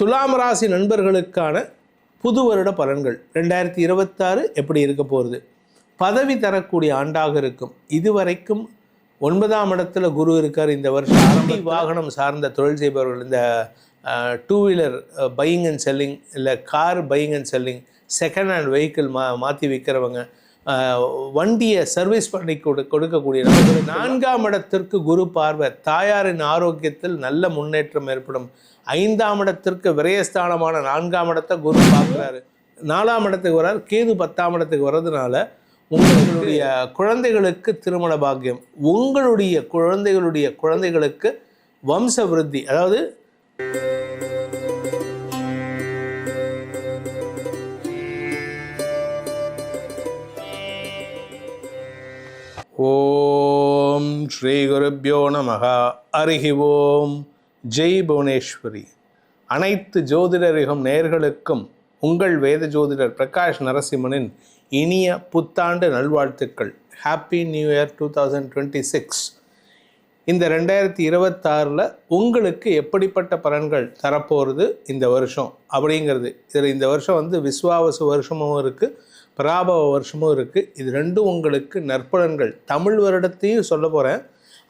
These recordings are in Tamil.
துலாம் ராசி நண்பர்களுக்கான புது வருட பலன்கள் ரெண்டாயிரத்தி இருபத்தாறு எப்படி இருக்க போகிறது பதவி தரக்கூடிய ஆண்டாக இருக்கும். இதுவரைக்கும் ஒன்பதாம் இடத்துல குரு இருக்கார். இந்த வருஷம் அரண்டி வாகனம் சார்ந்த தொழில் செய்பவர்கள் இந்த two wheeler buying and selling இல்லை car buying and selling second hand vehicle மா மாற்றி விற்கிறவங்க வண்டியை சர்வீஸ் பண்ணி கொடு கொடுக்கக்கூடிய நபர்கள். நான்காம் இடத்திற்கு குரு பார்வை தாயாரின் ஆரோக்கியத்தில் நல்ல முன்னேற்றம் ஏற்படும். ஐந்தாம் இடத்திற்கு விரயஸ்தானமான நான்காம் இடத்தை குரு பார்க்குறாரு. நாலாம் இடத்துக்கு வரார் கேது பத்தாம் இடத்துக்கு வர்றதுனால உங்களுடைய குழந்தைகளுக்கு திருமண பாக்கியம். உங்களுடைய குழந்தைகளுடைய குழந்தைகளுக்கு வம்ச விருத்தி அதாவது ஓம் ஸ்ரீ குருப்பியோ நமகா அருகி ஓம். ஜெய் புவனேஸ்வரி. அனைத்து ஜோதிடரிகம் நேர்களுக்கும் உங்கள் வேத ஜோதிடர் பிரகாஷ் நரசிம்மனின் இனிய புத்தாண்டு நல்வாழ்த்துக்கள். Happy new year two thousand twenty six இந்த ரெண்டாயிரத்தி இருபத்தாறில் உங்களுக்கு எப்படிப்பட்ட பலன்கள் தரப்போகிறது இந்த வருஷம் அப்படிங்கிறது. இதில் இந்த வருஷம் வந்து விஸ்வாவசு வருஷமும் இருக்குது பராபவ வருஷமும் இருக்குது இது ரெண்டும் உங்களுக்கு நற்பலன்கள். தமிழ் வருடத்தையும் சொல்ல போகிறேன்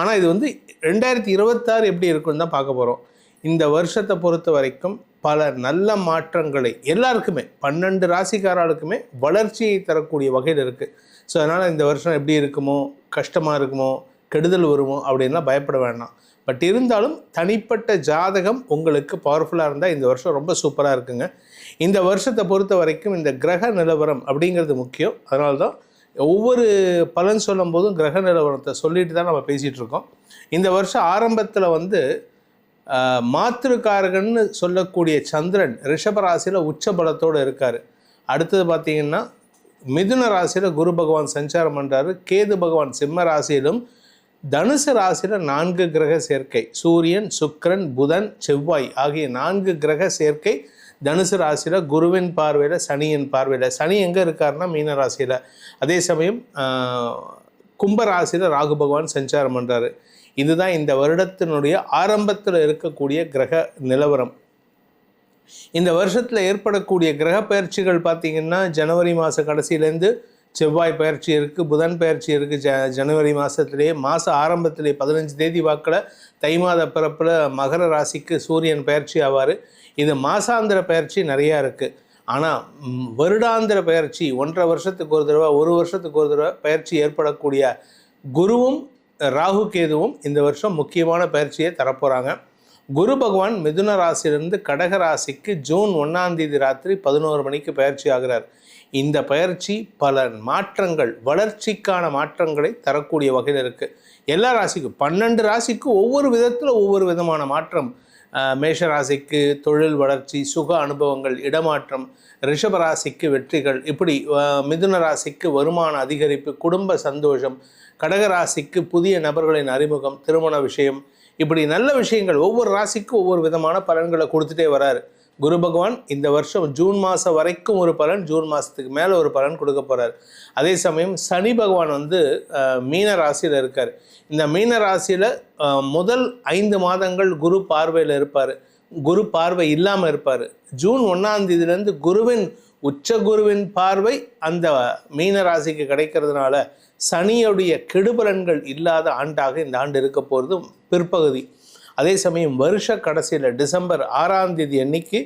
ஆனால் இது வந்து ரெண்டாயிரத்தி இருபத்தாறு எப்படி இருக்குன்னு தான் பார்க்க போகிறோம் இந்த வருஷத்தை பொறுத்த வரைக்கும் பல நல்ல மாற்றங்களை எல்லாருக்குமே பன்னெண்டு ராசிக்காரர்களுக்குமே வளர்ச்சியை தரக்கூடிய வகையில் இருக்குது ஸோ அதனால் இந்த வருஷம் எப்படி இருக்குமோ கஷ்டமாக இருக்குமோ கெடுதல் வருமோ அப்படின்லாம் பயப்பட வேண்டாம். பட் இருந்தாலும் தனிப்பட்ட ஜாதகம் உங்களுக்கு பவர்ஃபுல்லாக இருந்தால் இந்த வருஷம் ரொம்ப சூப்பராக இருக்குங்க. இந்த வருஷத்தை பொறுத்த வரைக்கும் இந்த கிரக நிலவரம் அப்படிங்கிறது முக்கியம். அதனால தான் ஒவ்வொரு பலன் சொல்லும் போதும் கிரக நிலவரத்தை சொல்லிட்டு தான் நம்ம பேசிகிட்டு இருக்கோம். இந்த வருஷம் ஆரம்பத்தில் வந்து மாத்திருக்காரகன்னு சொல்லக்கூடிய சந்திரன் ரிஷபராசியில் உச்ச பலத்தோடு இருக்கார். அடுத்தது பார்த்தீங்கன்னா மிதுன ராசியில் குரு பகவான் சஞ்சாரம் பண்ணுறாரு கேது பகவான் சிம்ம ராசியிலும் தனுசு ராசியில் நான்கு கிரக சேர்க்கை. சூரியன் சுக்கரன் புதன் செவ்வாய் ஆகிய நான்கு கிரக சேர்க்கை தனுசு ராசியில் குருவின் பார்வையில் சனியின் பார்வையில். சனி எங்கே இருக்காருன்னா மீன ராசியில். அதே சமயம் ஆஹ், கும்ப ராசியில் ராகு பகவான் சஞ்சாரம் பண்ணுறாரு இதுதான் இந்த வருடத்தினுடைய ஆரம்பத்தில் இருக்கக்கூடிய கிரக நிலவரம். இந்த வருஷத்தில் ஏற்படக்கூடிய கிரக பயிற்சிகள் பார்த்தீங்கன்னா ஜனவரி மாத கடைசியிலேருந்து செவ்வாய் பயிற்சி இருக்குது புதன் பயிற்சி இருக்குது ஜ ஜனவரி மாதத்துலேயே மாத ஆரம்பத்திலே பதினஞ்சு தேதி வாக்கில் தை மாத பிறப்பில் மகர ராசிக்கு சூரியன் பயிற்சி ஆவார். இது மாசாந்திர பயிற்சி நிறையா இருக்குது ஆனால் வருடாந்திர பயிற்சி ஒன்றரை வருஷத்துக்கு ஒரு தடவை ஒரு வருஷத்துக்கு ஒரு தடவை பயிற்சி ஏற்படக்கூடிய குருவும் ராகு கேதுவும் இந்த வருஷம் முக்கியமான பயிற்சியை தரப்போகிறாங்க குரு பகவான் மிதுன ராசியிலிருந்து கடக ராசிக்கு ஜூன் ஒன்றாந்தேதி ராத்திரி பதினோரு மணிக்கு பயிற்சி ஆகிறார். இந்த பயிற்சி பல மாற்றங்கள் வளர்ச்சிக்கான மாற்றங்களை தரக்கூடிய வகையில் இருக்குது எல்லா ராசிக்கும் பன்னெண்டு ராசிக்கும் ஒவ்வொரு விதத்தில் ஒவ்வொரு விதமான மாற்றம். மேஷராசிக்கு தொழில் வளர்ச்சி சுக அனுபவங்கள் இடமாற்றம் ரிஷபராசிக்கு வெற்றிகள். இப்படி மிதுன ராசிக்கு வருமான அதிகரிப்பு குடும்ப சந்தோஷம் கடக ராசிக்கு புதிய நபர்களின் அறிமுகம் திருமண விஷயம். இப்படி நல்ல விஷயங்கள் ஒவ்வொரு ராசிக்கும் ஒவ்வொரு விதமான பலன்களை கொடுத்துட்டே வராரு. குரு பகவான் இந்த வருஷம் ஜூன் மாதம் வரைக்கும் ஒரு பலன் ஜூன் மாதத்துக்கு மேலே ஒரு பலன் கொடுக்க போகிறார் அதே சமயம் சனி பகவான் வந்து மீன ராசியில் இருக்கார். இந்த மீன ராசியில் முதல் ஐந்து மாதங்கள் குரு பார்வையில் இருப்பார். குரு பார்வை இல்லாமல் இருப்பார். ஜூன் ஒன்றாம் தேதியிலேருந்து குருவின் உச்ச குருவின் பார்வை அந்த மீன ராசிக்கு கிடைக்கிறதுனால சனியுடைய கெடுபலன்கள் இல்லாத ஆண்டாக இந்த ஆண்டு இருக்க போகிறது பிற்பகுதி. அதே சமயம் வருஷ கடைசியில் டிசம்பர் ஆறாம் தேதி அன்னைக்கு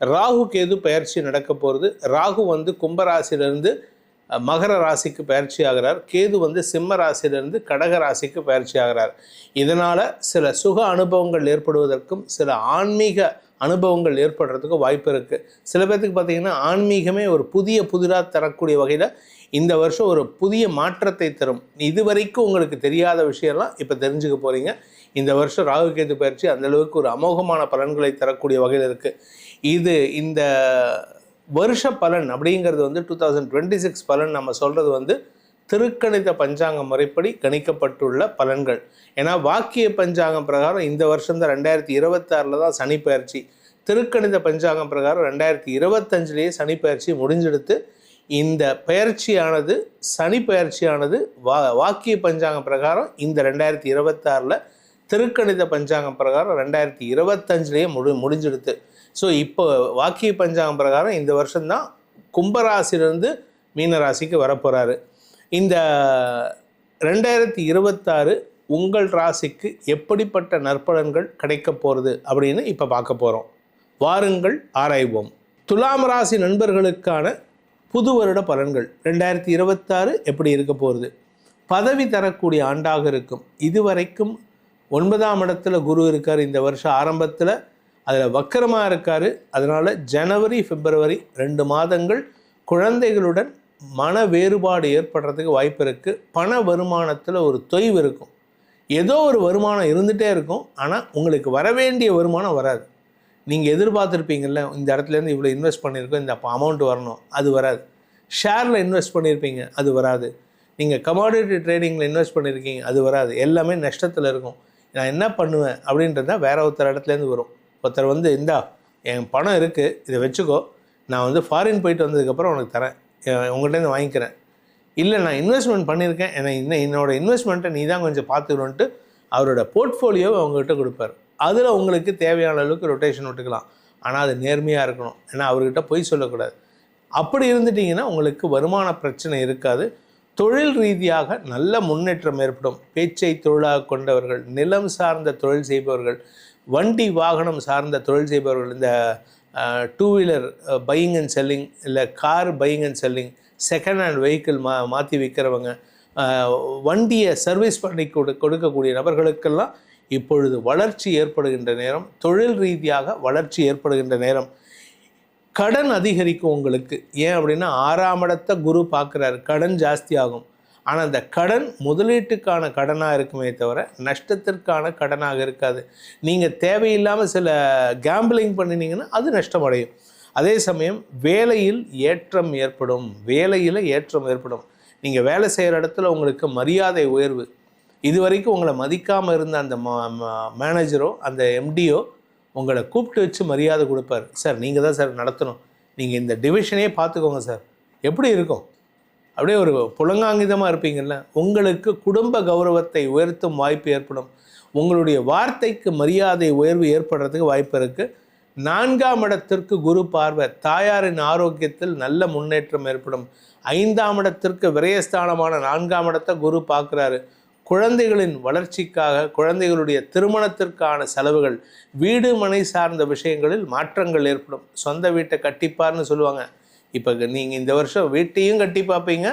ராகு கேது பயிற்சி நடக்க போகிறது ராகு வந்து கும்பராசிலிருந்து மகர ராசிக்கு பயிற்சி ஆகிறார். கேது வந்து சிம்ம ராசியிலிருந்து கடக ராசிக்கு பயிற்சி ஆகிறார். இதனால் சில சுக அனுபவங்கள் ஏற்படுவதற்கும் சில ஆன்மீக அனுபவங்கள் ஏற்படுறதுக்கும் வாய்ப்பு இருக்குது சில பேர்த்துக்கு பார்த்தீங்கன்னா ஆன்மீகமே ஒரு புதிய புதிராக தரக்கூடிய வகையில் இந்த வருஷம் ஒரு புதிய மாற்றத்தை தரும். இதுவரைக்கும் உங்களுக்கு தெரியாத விஷயம்லாம் இப்போ தெரிஞ்சுக்க போகிறீங்க இந்த வருஷம் ராகு கேது பயிற்சி அந்த அளவுக்கு ஒரு அமோகமான பலன்களை தரக்கூடிய வகையில் இருக்குது இது இந்த வருஷ பலன் அப்படிங்கிறது வந்து டூ தௌசண்ட் டுவெண்ட்டி சிக்ஸ் பலன் நம்ம சொல்கிறது வந்து திருக்கணித பஞ்சாங்க முறைப்படி கணிக்கப்பட்டுள்ள பலன்கள். ஏன்னா வாக்கிய பஞ்சாங்கம் பிரகாரம் இந்த வருஷம் தான் ரெண்டாயிரத்தி இருபத்தாறில் தான் சனி பயிற்சி. திருக்கணித பஞ்சாங்கம் பிரகாரம் ரெண்டாயிரத்தி இருபத்தஞ்சிலேயே சனி பயிற்சி முடிஞ்செடுத்து இந்த பயிற்சியானது சனி பயிற்சியானது வா வாக்கிய பஞ்சாங்கம் பிரகாரம் இந்த ரெண்டாயிரத்தி இருபத்தாறில் திருக்கணித பஞ்சாங்கம் பிரகாரம் ரெண்டாயிரத்தி இருபத்தஞ்சிலேயே முடி முடிஞ்சிடுது ஸோ இப்போ வாக்கிய பஞ்சாங்கம் பிரகாரம் இந்த வருஷம்தான் கும்பராசிலிருந்து மீனராசிக்கு வரப்போகிறாரு இந்த ரெண்டாயிரத்தி இருபத்தாறு உங்கள் ராசிக்கு எப்படிப்பட்ட நற்பலன்கள் கிடைக்க போகிறது அப்படின்னு இப்போ பார்க்க போகிறோம் வாருங்கள் ஆராய்வோம். துலாம் ராசி நண்பர்களுக்கான புது வருட பலன்கள் ரெண்டாயிரத்தி இருபத்தாறு எப்படி இருக்க போகிறது பதவி தரக்கூடிய ஆண்டாக இருக்கும். இதுவரைக்கும் ஒன்பதாம் இடத்துல குரு இருக்கார் இந்த வருஷம் ஆரம்பத்தில். அதில் வக்கரமாக இருக்கார். அதனால் ஜனவரி பிப்ரவரி ரெண்டு மாதங்கள் குழந்தைகளுடன் மன வேறுபாடு ஏற்படுறதுக்கு வாய்ப்பு இருக்குது பண வருமானத்தில் ஒரு தொய்வு இருக்கும். ஏதோ ஒரு வருமானம் இருந்துகிட்டே இருக்கும். ஆனால் உங்களுக்கு வர வேண்டிய வருமானம் வராது. நீங்கள் எதிர்பார்த்துருப்பீங்கள்ல இந்த இடத்துலேருந்து இவ்வளோ இன்வெஸ்ட் பண்ணியிருக்கோம் இந்த அமௌண்ட் வரணும் அது வராது. ஷேரில் இன்வெஸ்ட் பண்ணியிருப்பீங்க அது வராது. நீங்கள் கமாடிட்டி ட்ரேடிங்கில் இன்வெஸ்ட் பண்ணியிருக்கீங்க அது வராது. எல்லாமே நஷ்டத்தில் இருக்கும். நான் என்ன பண்ணுவேன் அப்படின்றது தான் வேற ஒருத்தர் இடத்துலேருந்து வரும். ஒருத்தர் வந்து இந்தா என் பணம் இருக்குது இதை வச்சுக்கோ. நான் வந்து ஃபாரின் போயிட்டு வந்ததுக்கப்புறம் உனக்கு தரேன். உங்கள்கிட்டருந்து உங்கள்கிட்டேருந்து வாங்கிக்கிறேன். இல்லை நான் இன்வெஸ்ட்மெண்ட் பண்ணியிருக்கேன். என்னை இன்னும் என்னோட இன்வெஸ்ட்மெண்ட்டை நீ தான் கொஞ்சம் பார்த்துக்கணுன்ட்டு அவரோட போர்ட்ஃபோலியோவை அவங்ககிட்ட கொடுப்பார். அதில் உங்களுக்கு தேவையான அளவுக்கு ரொட்டேஷன் விட்டுக்கலாம். ஆனால் அது நேர்மையாக இருக்கணும். ஏன்னா அவர்கிட்ட பொய் சொல்லக்கூடாது. அப்படி இருந்துட்டிங்கன்னா உங்களுக்கு வருமான பிரச்சனை இருக்காது. தொழில் ரீதியாக நல்ல முன்னேற்றம் ஏற்படும். பேச்சை தொழிலாக கொண்டவர்கள் நிலம் சார்ந்த தொழில் செய்பவர்கள் வண்டி வாகனம் சார்ந்த தொழில் செய்பவர்கள் இந்த two wheeler buying and selling இல்லை car buying and selling second hand vehicle மா மாற்றி விற்கிறவங்க வண்டியை சர்வீஸ் பண்ணி கொடு கொடுக்கக்கூடிய நபர்களுக்கெல்லாம் இப்பொழுது வளர்ச்சி ஏற்படுகின்ற நேரம் தொழில் ரீதியாக வளர்ச்சி ஏற்படுகின்ற நேரம். கடன் அதிகரிக்கும் உங்களுக்கு. ஏன் அப்படின்னா ஆறாம் இடத்த குரு பார்க்குறாரு. கடன் ஜாஸ்தி ஆகும் ஆனால் அந்த கடன் முதலீட்டுக்கான கடனாக இருக்குமே தவிர நஷ்டத்திற்கான கடனாக இருக்காது. நீங்கள் தேவையில்லாமல் சில கேம்பிளிங் பண்ணினீங்கன்னா அது நஷ்டமடையும். அதே சமயம் வேலையில் ஏற்றம் ஏற்படும். வேலையில் ஏற்றம் ஏற்படும். நீங்கள் வேலை செய்கிற இடத்துல உங்களுக்கு மரியாதை உயர்வு. இது வரைக்கும் உங்களை மதிக்காமல் இருந்த அந்த மேனேஜரோ அந்த எம்டியோ உங்களை கூப்பிட்டு வச்சு மரியாதை கொடுப்பார். சார் நீங்கள் தான் சார் நடத்தணும். நீங்கள் இந்த டிவிஷனே பார்த்துக்கோங்க சார். எப்படி இருக்கும்? அப்படியே ஒரு புலங்காங்கிதமாக இருப்பீங்கள்ல உங்களுக்கு குடும்ப கௌரவத்தை உயர்த்தும் வாய்ப்பு ஏற்படும். உங்களுடைய வார்த்தைக்கு மரியாதை உயர்வு ஏற்படுறதுக்கு வாய்ப்பு இருக்குது நான்காம் இடத்திற்கு குரு பார்வை தாயாரின் ஆரோக்கியத்தில் நல்ல முன்னேற்றம் ஏற்படும். ஐந்தாம் இடத்திற்கு விரயஸ்தானமான நான்காம் இடத்தை குரு பார்க்குறாரு. குழந்தைகளின் வளர்ச்சிக்காக குழந்தைகளுடைய திருமணத்திற்கான செலவுகள் வீடு மனை சார்ந்த விஷயங்களில் மாற்றங்கள் ஏற்படும். சொந்த வீட்டை கட்டிப்பார்னு சொல்லுவாங்க. இப்போ நீங்கள் இந்த வருஷம் வீட்டையும் கட்டி பார்ப்பீங்க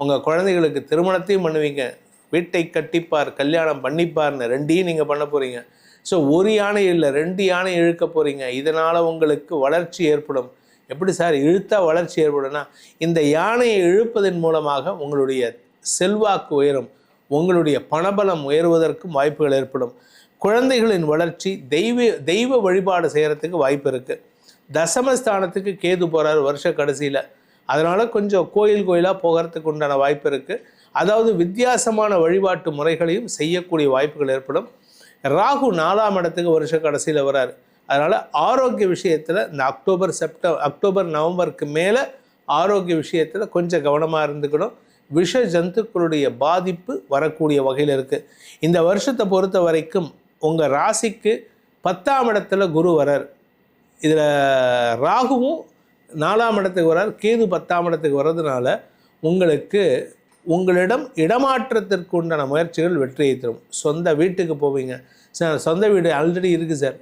உங்கள் குழந்தைகளுக்கு திருமணத்தையும் பண்ணுவீங்க. வீட்டை கட்டிப்பார் கல்யாணம் பண்ணிப்பார்னு ரெண்டையும் நீங்கள் பண்ண போகிறீங்க ஸோ ஒரு யானை இல்லை ரெண்டு யானை இழுக்க போகிறீங்க இதனால் உங்களுக்கு வளர்ச்சி ஏற்படும். எப்படி சார் இழுத்தா வளர்ச்சி ஏற்படும்னா இந்த யானையை இழுப்பதன் மூலமாக உங்களுடைய செல்வாக்கு உயரும். உங்களுடைய பணபலம் உயர்வதற்கும் வாய்ப்புகள் ஏற்படும். குழந்தைகளின் வளர்ச்சி தெய்வ தெய்வ வழிபாடு செய்கிறதுக்கு வாய்ப்பு இருக்குது தசமஸ்தானத்துக்கு கேது போகிறார் வருஷ கடைசியில். அதனால் கொஞ்சம் கோயில் கோயிலாக போகிறதுக்கு உண்டான வாய்ப்பு இருக்குது அதாவது வித்தியாசமான வழிபாட்டு முறைகளையும் செய்யக்கூடிய வாய்ப்புகள் ஏற்படும். ராகு நாலாம் இடத்துக்கு வருஷ கடைசியில் வராரு. அதனால் ஆரோக்கிய விஷயத்தில் இந்த அக்டோபர் செப்டம்பர் அக்டோபர் நவம்பருக்கு மேலே ஆரோக்கிய விஷயத்தில் கொஞ்சம் கவனமாக இருந்துக்கணும். விஷ ஜந்துக்களுடைய பாதிப்பு வரக்கூடிய வகையில் இருக்குது இந்த வருஷத்தை பொறுத்த வரைக்கும் உங்கள் ராசிக்கு பத்தாம் இடத்துல குரு வரார். இதில் ராகுவும் நாலாம் இடத்துக்கு வரார். கேது பத்தாம் இடத்துக்கு வர்றதுனால உங்களுக்கு உங்களிடம் இடமாற்றத்திற்கு உண்டான முயற்சிகள் வெற்றியை தரும். சொந்த வீட்டுக்கு போவீங்க. சார் சொந்த வீடு ஆல்ரெடி இருக்குது சார்.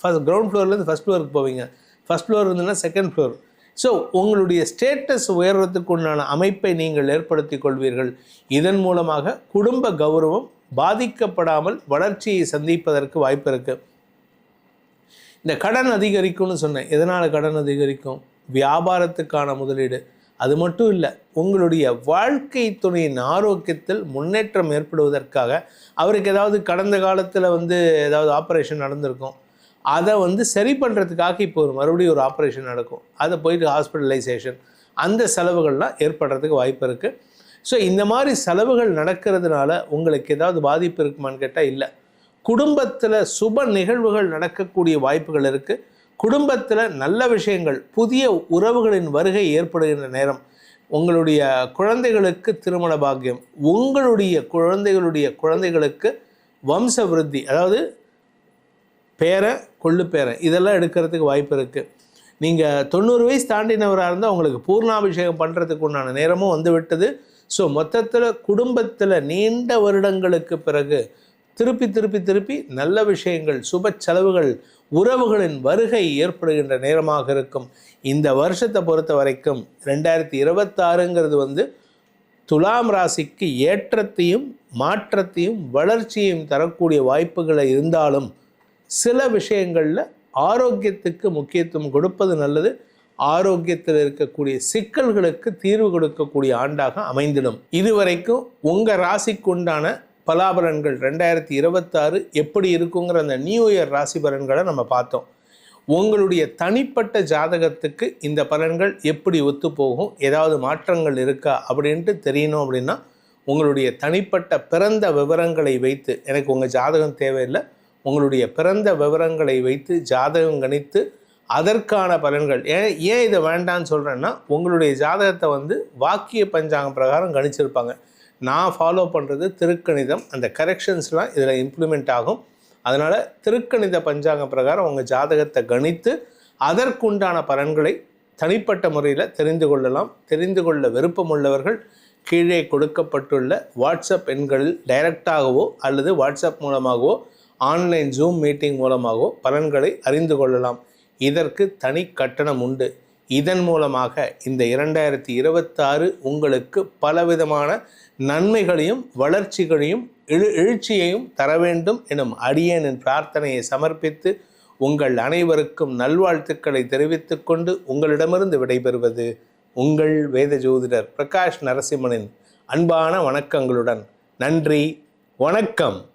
ஃபஸ்ட் கிரவுண்ட் ஃப்ளோர்லேருந்து ஃபஸ்ட் ஃப்ளோருக்கு போவீங்க. ஃபஸ்ட் ஃப்ளோர் இருந்ததுன்னா செகண்ட் ஃப்ளோர் ஸோ உங்களுடைய ஸ்டேட்டஸ் உயர்வதற்கு உண்டான அமைப்பை நீங்கள் ஏற்படுத்தி கொள்வீர்கள். இதன் மூலமாக குடும்ப கௌரவம் பாதிக்கப்படாமல் வளர்ச்சியை சந்திப்பதற்கு வாய்ப்பு இருக்குது இந்த கடன் அதிகரிக்கும்னு சொன்னேன். எதனால் கடன் அதிகரிக்கும்? வியாபாரத்துக்கான முதலீடு. அது மட்டும் இல்லை உங்களுடைய வாழ்க்கை துணையின் ஆரோக்கியத்தில் முன்னேற்றம் ஏற்படுவதற்காக அவருக்கு ஏதாவது கடந்த காலத்தில் வந்து ஏதாவது ஆப்ரேஷன் நடந்திருக்கும். அதை வந்து சரி பண்ணுறதுக்காக இப்போ ஒரு மறுபடியும் ஒரு ஆப்ரேஷன் நடக்கும். அதை போயிட்டு ஹாஸ்பிட்டலைசேஷன் அந்த செலவுகள்லாம் ஏற்படுறதுக்கு வாய்ப்பு இருக்குது ஸோ இந்த மாதிரி செலவுகள் நடக்கிறதுனால உங்களுக்கு ஏதாவது பாதிப்பு இருக்குமான்னு கேட்டால் இல்லை. குடும்பத்தில் சுப நிகழ்வுகள் நடக்கக்கூடிய வாய்ப்புகள் இருக்குது குடும்பத்தில் நல்ல விஷயங்கள் புதிய உறவுகளின் வருகை ஏற்படுகின்ற நேரம். உங்களுடைய குழந்தைகளுக்கு திருமண பாக்கியம் உங்களுடைய குழந்தைகளுடைய குழந்தைகளுக்கு வம்ச விருத்தி அதாவது பேரை கொள்ளு பேரை. இதெல்லாம் எடுக்கிறதுக்கு வாய்ப்பு இருக்குது நீங்கள் தொண்ணூறு வயசு தாண்டினவராக இருந்தால் உங்களுக்கு பூர்ணாபிஷேகம் பண்ணுறதுக்கு உண்டான நேரமும் வந்து விட்டது. ஸோ மொத்தத்தில் குடும்பத்தில் நீண்ட வருடங்களுக்கு பிறகு திருப்பி திருப்பி திருப்பி நல்ல விஷயங்கள் சுப செலவுகள் உறவுகளின் வருகை ஏற்படுகின்ற நேரமாக இருக்கும். இந்த வருஷத்தை பொறுத்த வரைக்கும் ரெண்டாயிரத்தி இருபத்தாறுங்கிறது வந்து துலாம் ராசிக்கு ஏற்றத்தையும் மாற்றத்தையும் வளர்ச்சியையும் தரக்கூடிய வாய்ப்புகளை இருந்தாலும் சில விஷயங்களில் ஆரோக்கியத்துக்கு முக்கியத்துவம் கொடுப்பது நல்லது. ஆரோக்கியத்தில் இருக்கக்கூடிய சிக்கல்களுக்கு தீர்வு கொடுக்கக்கூடிய ஆண்டாக அமைந்திடும். இதுவரைக்கும் உங்கள் ராசிக்கு உண்டான பலாபலன்கள் ரெண்டாயிரத்தி இருபத்தாறு எப்படி இருக்குங்கிற அந்த நியூ இயர் ராசி பலன்களை நம்ம பார்த்தோம். உங்களுடைய தனிப்பட்ட ஜாதகத்துக்கு இந்த பலன்கள் எப்படி ஒத்து போகும் ஏதாவது மாற்றங்கள் இருக்கா அப்படின்ட்டு தெரியணும் அப்படின்னா உங்களுடைய தனிப்பட்ட பிறந்த விவரங்களை வைத்து எனக்கு உங்கள் ஜாதகம் தேவையில்லை. உங்களுடைய பிறந்த விவரங்களை வைத்து ஜாதகம் கணித்து அதற்கான பலன்கள். ஏன் ஏன் இதை வேண்டான்னு சொல்கிறேன்னா உங்களுடைய ஜாதகத்தை வந்து வாக்கிய பஞ்சாங்கம் பிரகாரம் கணிச்சிருப்பாங்க. நான் ஃபாலோ பண்ணுறது திருக்கணிதம் அந்த கரெக்ஷன்ஸ்லாம் இதில் இம்ப்ளிமெண்ட் ஆகும். அதனால் திருக்கணித பஞ்சாங்கம் பிரகாரம் உங்கள் ஜாதகத்தை கணித்து அதற்குண்டான பலன்களை தனிப்பட்ட முறையில் தெரிந்து கொள்ளலாம். தெரிந்து கொள்ள விருப்பம் உள்ளவர்கள் கீழே கொடுக்கப்பட்டுள்ள வாட்ஸ்அப் எண்களில் டைரக்டாகவோ அல்லது வாட்ஸ்அப் மூலமாகவோ ஆன்லைன் ஜூம் மீட்டிங் மூலமாகவோ பலன்களை அறிந்து கொள்ளலாம். இதற்கு தனி கட்டணம் உண்டு. இதன் மூலமாக இந்த இரண்டாயிரத்தி இருபத்தாறு உங்களுக்கு பலவிதமான நன்மைகளையும் வளர்ச்சிகளையும் எழு எழுச்சியையும் தர வேண்டும் எனும் அடியேனின் பிரார்த்தனையை சமர்ப்பித்து உங்கள் அனைவருக்கும் நல்வாழ்த்துக்களை தெரிவித்துக் கொண்டு உங்களிடமிருந்து விடைபெறுவது உங்கள் வேத ஜோதிடர் பிரகாஷ் நரசிம்மனின் அன்பான வணக்கங்களுடன். நன்றி. வணக்கம்.